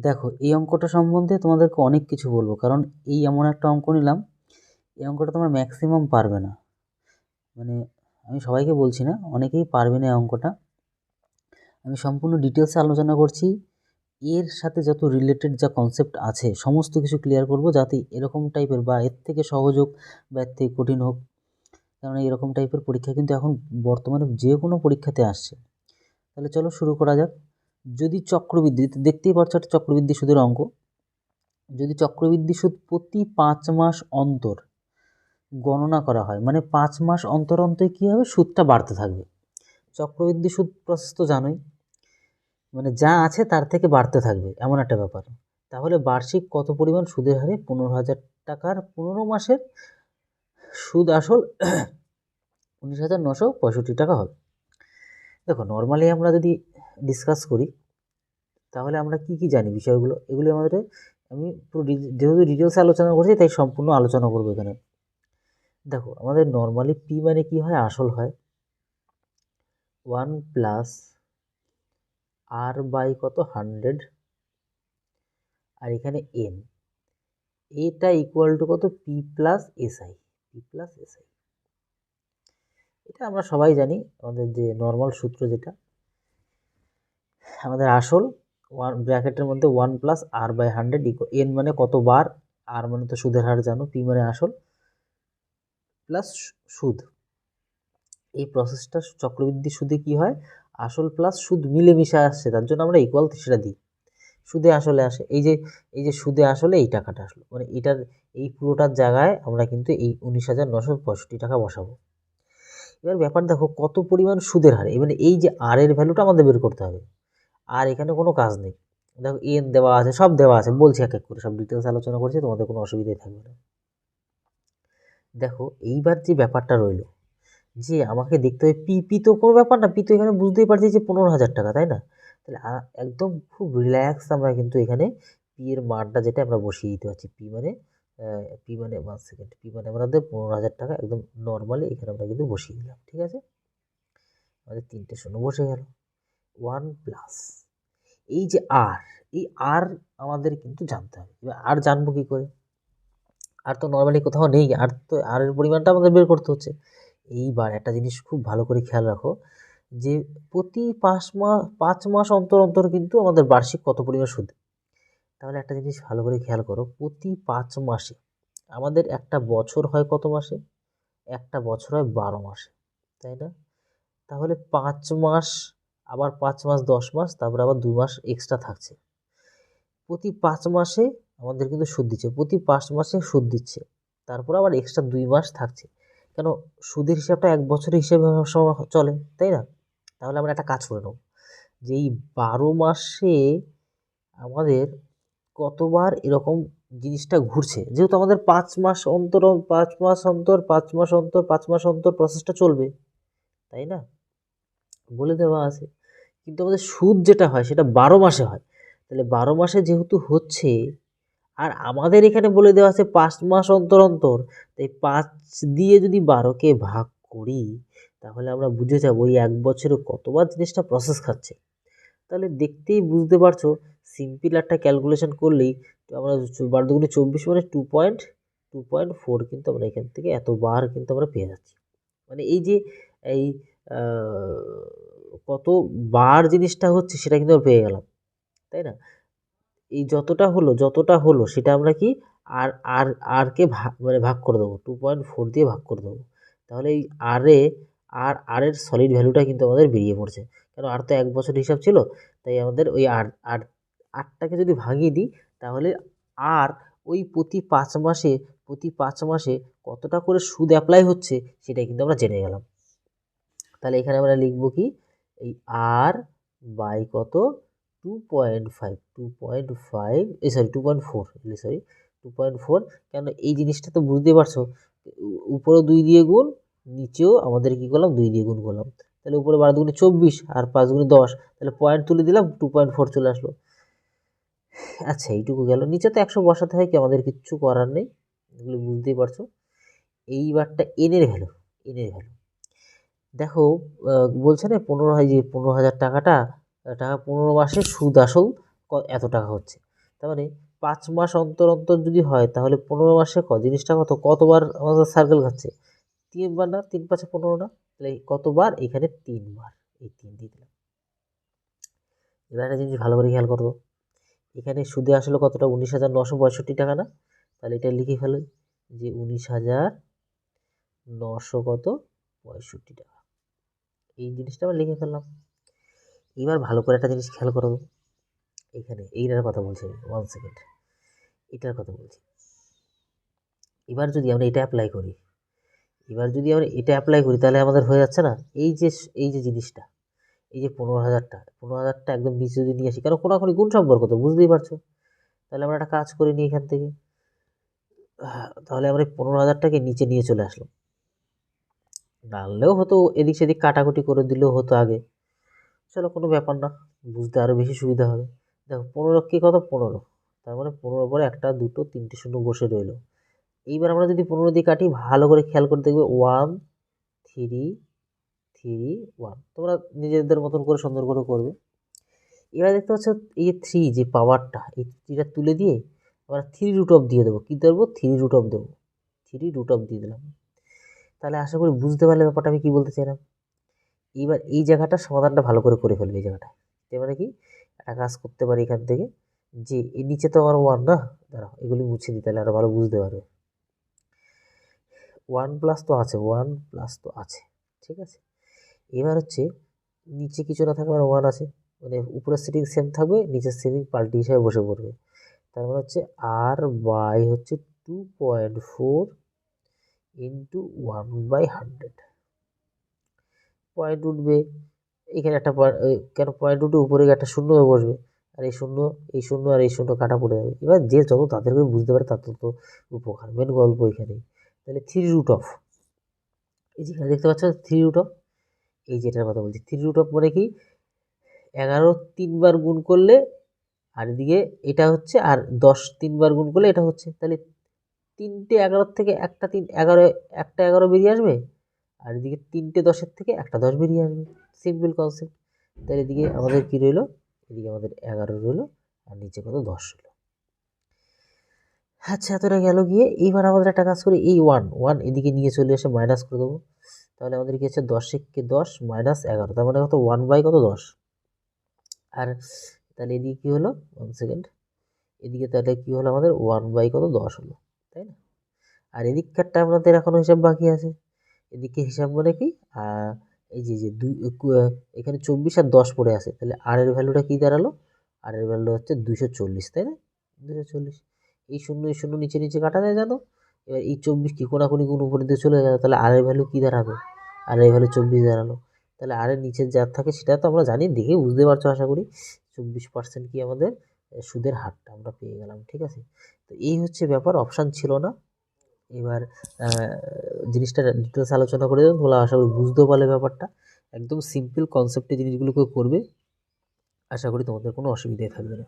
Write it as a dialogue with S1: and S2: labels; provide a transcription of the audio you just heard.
S1: দেখো, এই অঙ্কটা সম্বন্ধে তোমাদেরকে অনেক কিছু বলব, কারণ এই এমন একটা অঙ্ক নিলাম, এই অঙ্কটা তোমরা ম্যাক্সিমাম পারবে না। মানে আমি সবাইকে বলছি না, অনেকেই পারবে না এই অঙ্কটা। আমি সম্পূর্ণ ডিটেলসে আলোচনা করছি, এর সাথে যত রিলেটেড যা কনসেপ্ট আছে, সমস্ত কিছু ক্লিয়ার করব, যাতে এরকম টাইপের বা এর থেকে সহজ হোক বা এর থেকে কঠিন হোক কারণ এরকম টাইপের পরীক্ষা কিন্তু এখন বর্তমানে যে কোনো পরীক্ষাতে আসছে। তাহলে চলো শুরু করা যাক। যদি চক্রবৃদ্ধি দেখতেই পাচ্ছ একটা চক্রবৃদ্ধি সুদের অঙ্ক। যদি চক্রবৃদ্ধি সুদ প্রতি পাঁচ মাস অন্তর গণনা করা হয় মানে পাঁচ মাস অন্তর অন্তর কী হবে? সুদটা বাড়তে থাকবে। চক্রবৃদ্ধি সুদ প্রসেস তো জানোই মানে যা আছে তার থেকে বাড়তে থাকবে, এমন একটা ব্যাপার। তাহলে বার্ষিক কত পরিমাণ সুদের হারে? পনেরো হাজার টাকার পনেরো মাসের সুদ আসল উনিশ হাজার নশো পঁয়ষট্টি টাকা হবে। দেখো নর্মালি আমরা যদি ডিসকাস করি, তাহলে আমরা কি কি জানি বিষয়গুলো? এগুলি আমাদের, আমি পুরো যেহেতু ডিটেলসে আলোচনা করছি, তাই সম্পূর্ণ আলোচনা করব এখানে। দেখো, আমাদের নর্মালি পি মানে কি হয়? আসল হয়। ওয়ান প্লাস আর বাই কত? হান্ড্রেড আর এখানে এন এটা ইকুয়াল টু কত? P plus SI P plus SI এটা আমরা সবাই জানি, আমাদের যে নর্মাল সূত্র যেটা। আমাদের আসল ওয়ান ব্র্যাকেটের মধ্যে one plus R by hundred eco N মানে কতবার? আর মানে তো সুদের হার জানো পি মানে আসল প্লাস সুদ। এই প্রসেসটা চক্রবৃদ্ধি সুদে কি হয়? আসল প্লাস সুদ মিলেমিশে আসছে, তার জন্য আমরা ইকুয়াল সেটা দিই। সুদে আসলে আসে, এই যে এই যে সুদে আসলে এই টাকাটা আসলো মানে এটার, এই পুরোটার জায়গায় আমরা কিন্তু এই উনিশ হাজার নশো পঁয়ষট্টি টাকা বসাবো। এবার ব্যাপার দেখো, কত পরিমাণ সুদের হার এবারে এই যে আর এর ভ্যালুটা আমাদের বের করতে হবে। আর এখানে কোনো কাজ নেই। দেখো, এন দেওয়া আছে, সব দেওয়া আছে, বলছি এক এক করে, সব ডিটেলস আলোচনা করছি, তোমাদের কোনো অসুবিধাই থাকবে না। দেখো, এইবার যে ব্যাপারটা রইল, যে আমাকে দেখতে হবে, পি পি তো কোনো ব্যাপার না, পি তো এখানে বুঝতেই পারছি যে পনেরো হাজার টাকা, তাই না? তাহলে একদম খুব রিল্যাক্স আমরা কিন্তু এখানে পি এর মানটা যেটা আমরা বসিয়ে দিতে পারছি। পি মানে পি মানে ওয়ান সেকেন্ড পি মানে আমাদের পনেরো হাজার টাকা একদম নর্মালি এখানে আমরা কিন্তু বসিয়ে দিলাম, ঠিক আছে? আমাদের তিনটে শূন্য বসে গেল। ওয়ান প্লাস এই যে আর, এই আর আমাদের কিন্তু জানতে হবে। এবার আর জানব কী করে? আর তো নর্মালি কোথাও নেই, আর তো আর এর পরিমাণটা আমাদের বের করতে হচ্ছে। এইবার একটা জিনিস খুব ভালো করে খেয়াল রাখো, যে প্রতি পাঁচ মাস পাঁচ মাস অন্তর অন্তর কিন্তু আমাদের বার্ষিক কত পরিমাণ সুদ? তাহলে একটা জিনিস ভালো করে খেয়াল করো, প্রতি পাঁচ মাসে আমাদের একটা বছর হয় কত মাসে? একটা বছর হয় বারো মাসে, তাই না? তাহলে পাঁচ মাস আবার পাঁচ মাস, দশ মাস, তারপরে আবার দু মাস এক্সট্রা থাকছে। প্রতি পাঁচ মাসে আমাদের কিন্তু সুদ দিচ্ছে, প্রতি পাঁচ মাসে সুদ দিচ্ছে, তারপর আবার এক্সট্রা দুই মাস থাকছে। কেন? সুদের হিসাবটা এক বছরের হিসেবে চলে, তাই না? তাহলে আমরা একটা কাজ করে নেব, যে এই বারো মাসে আমাদের কতবার এরকম জিনিসটা ঘুরছে? যেহেতু আমাদের পাঁচ মাস অন্তর, পাঁচ মাস অন্তর, পাঁচ মাস অন্তর, পাঁচ মাস অন্তর প্রসেসটা চলবে, তাই না? বলে দেওয়া আছে। কিন্তু আমাদের সুদ যেটা হয়, সেটা বারো মাসে হয়। তাহলে বারো মাসে যেহেতু হচ্ছে, আর আমাদের এখানে বলে দেওয়া আছে পাঁচ মাস অন্তর অন্তর, তাই পাঁচ দিয়ে যদি বারোকে ভাগ করি, তাহলে আমরা বুঝে যাব ওই এক বছরে কতবার জিনিসটা প্রসেস খাচ্ছে। তাহলে দেখতেই বুঝতে পারছ সিম্পল একটা ক্যালকুলেশন করলেই আমরা বারো চব্বিশ মানে two point two point four কিন্তু আমরা এখান থেকে এতবার কিন্তু আমরা পেয়ে যাচ্ছি। মানে এই যে, এই কত বার জিনিসটা হচ্ছে সেটা কিন্তু পেয়ে গেলাম, তাই না? এই যতটা হলো যতটা হলো সেটা আমরা কি আর আর আরকে ভাগ মানে ভাগ করে দেবো? টু পয়েন্ট ফোর দিয়ে ভাগ করে দেবো। তাহলে এই আরে আর আরের সলিড ভ্যালুটা কিন্তু আমাদের বেরিয়ে পড়ছে। কেন আর তো এক বছর হিসাব ছিল, তাই আমাদের ওই আর আর আটটাকে যদি ভাঙিয়ে দিই, তাহলে আর ওই প্রতি পাঁচ মাসে, প্রতি পাঁচ মাসে কতটা করে সুদ অ্যাপ্লাই হচ্ছে সেটা কিন্তু আমরা জেনে গেলাম। তাহলে এখানে আমরা লিখব কি এই আর বাই কত? Two point five two point five এই sorry two point four sorry two point four কেন এই জিনিসটা তো বুঝতে পারছ? উপরেও দুই দিয়ে গুণ, নিচেও আমাদের কী করলাম? দুই দিয়ে গুণ করলাম। তাহলে উপরে বারো দুগুণে চব্বিশ আর পাঁচ গুণে দশ, তাহলে পয়েন্ট তুলে দিলাম টু পয়েন্ট ফোর চলে আসলো। আচ্ছা এইটুকু গেল। নিচে তো একশো বসাতে হয় কি? আমাদের কিচ্ছু করার নেই। এগুলো বুঝতেই পারছ? এইবারটা এনের ভ্যালু এনের ভ্যালু দেখো বলছে না পনেরো হয় যে পনেরো হাজার টাকাটা টাকা পনেরো মাসে সুদ আসল এত টাকা হচ্ছে। তার মানে পাঁচ মাস অন্তর অন্তর যদি হয়, তাহলে পনেরো মাসে ক, জিনিসটা কত? কতবার আমাদের সার্কেল খাচ্ছে? তিনবার না? তিন পাঁচে পনেরো না? তাহলে কতবার? এখানে তিনবার। এই তিন দিয়ে দিলাম। এবার একটা জিনিস ভালো করে খেয়াল করব এখানে সুদে আসলে কতটা? উনিশ হাজার নশো পঁয়ষট্টি টাকা না? তাহলে এটা লিখে ফেলো যে উনিশ হাজার নশো কত? পঁয়ষট্টি টাকা। এই জিনিসটা আমরা লিখে ফেললাম। এবার ভালো করে একটা জিনিস খেয়াল করো। এখানে এইটার কথা বলছি ওয়ান সেকেন্ড এটার কথা বলছি। এবার যদি আমরা এটা অ্যাপ্লাই করি, এবার যদি আমরা এটা অ্যাপ্লাই করি, তাহলে আমাদের হয়ে যাচ্ছে না? এই যে এই যে জিনিসটা, এই যে পনেরো হাজারটা পনেরো হাজারটা একদম নিচে যদি নিয়ে আসি, কারণ কোনাকুনি গুণ সম্পর্ক তো, বুঝতেই পারছ? তাহলে আমরা একটা কাজ করে নিই এখান থেকে। তাহলে আমরা এই পনেরো হাজারটাকে নিচে নিয়ে চলে আসলাম। নাড়লেও হতো, এদিক সেদিক কাটাকুটি করে দিলেও হতো আগে। চলো কোনো ব্যাপার না, বুঝতে আরও বেশি সুবিধা হবে। দেখো, পনেরো কি কত? পনেরো। তার মানে পনেরো পরে একটা, দুটো, তিনটে শূন্য বসে রইল। এইবার আমরা যদি পনেরো দিয়ে কাটি, ভালো করে খেয়াল করে দেখবে ওয়ান থ্রি থ্রি ওয়ান তোমরা নিজেদের মতন করে সুন্দর করে করবে। এবার দেখতে পাচ্ছ, এই যে থ্রি যে পাওয়ারটা এই থ্রিটা তুলে দিয়ে, আমরা থ্রি রুট অফ দিয়ে দেবো। কী দেবো? থ্রি রুট অফ দেবো। থ্রি রুট অফ দিয়ে দিলাম। তাহলে আশা করি বুঝতে পারলে ব্যাপারটা আমি কী বলতে চাইলাম? এইবার এই জায়গাটা সমাধানটা ভালো করে করে ফেলবে এই জায়গাটা। এবারে কি? একটা কাজ করতে পারি এখান থেকে যে এর নিচে তো আমার ওয়ান না? দাঁড়াও, এগুলি মুছে দিই তাহলে আরও ভালো বুঝতে পারবে। ওয়ান প্লাস তো আছে ওয়ান প্লাস তো আছে, ঠিক আছে? এবার হচ্ছে নিচে কিছু না থাকবে আর ওয়ান আছে। মানে উপরের সিটিং সেম থাকবে, নিচের সিটিং পাল্টি হিসাবে বসে পড়বে। তার মানে হচ্ছে আর বাই হচ্ছে two point four into one by hundred point উঠবে এখানে একটা কেন পয়েন্ট উঠে উপরে একটা শূন্য বসবে? আর এই শূন্য এই শূন্য আর এই শূন্য কাটা পড়ে যাবে। এবার যে যত তাদের করে বুঝতে পারে তার তত উপকার। মেন গল্প এখানেই তাহলে থ্রি রুট অফ এই যেখানে দেখতে পাচ্ছ থ্রি রুট অফ এই যেটার কথা বলছি। থ্রি রুট অফ মানে কি? এগারো তিনবার গুণ করলে, আর এদিকে এটা হচ্ছে, আর দশ তিনবার গুণ করলে এটা হচ্ছে। তাহলে তিনটে এগারোর থেকে একটা তিন, এগারো, একটা এগারো বেরিয়ে আসবে, আর এদিকে তিনটে দশের থেকে একটা দশ বেরিয়ে আসবে। সিম্পল কনসেপ্ট তাহলে এদিকে আমাদের কী রইল? এদিকে আমাদের এগারো রইল, আর নিচে কত? দশ রইল। আচ্ছা এতটা গেল গিয়ে, এইবার আমাদের একটা কাজ করি, এই ওয়ান ওয়ান এদিকে নিয়ে চলে এসে মাইনাস করে দেবো। তাহলে আমাদের কি হচ্ছে দশ কে দশ মাইনাস এগারো, তার মানে কত? ওয়ান বাই কত? দশ। আর তাহলে এদিকে কী হলো? ওয়ান সেকেন্ড এদিকে তাহলে কী হলো আমাদের? ওয়ান বাই কত? দশ হলো। তাই না? আর এদিককারটা আমাদের এখনও হিসাব বাকি আছে। এদিকে হিসাব মানে কি? এই যে যে দুই এখানে চব্বিশ আর দশ পড়ে আছে। তাহলে আর এর ভ্যালুটা কী দাঁড়াল? আর এর ভ্যালু হচ্ছে দুশো চল্লিশ, তাই না? দুশো চল্লিশ। এই শূন্য এই শূন্য নিচে নিচে কাটা যায় জানো? এবার এই চব্বিশ কি কোনাকুনি গুণ উপরে দিয়ে চলে যাবে তাহলে আর এর ভ্যালু কী দাঁড়াবে আর এর ভ্যালু চব্বিশ দাঁড়াল। তাহলে আর এর নিচের যা থাকে, সেটা তো আমরা জানি, দেখে বুঝতে পারছ আশা করি। চব্বিশ পার্সেন্ট কি আমাদের? সুদের হারটা আমরা পেয়ে গেলাম, ঠিক আছে? তো এই হচ্ছে ব্যাপার অপশান ছিল না। এবার জিনিসটা ডিটেলস আলোচনা করে দেবেন বলে আশা করি বুঝতেও পারলে ব্যাপারটা। একদম সিম্পল কনসেপ্টে জিনিসগুলোকে করবে, আশা করি তোমাদের কোনো অসুবিধাই থাকবে না।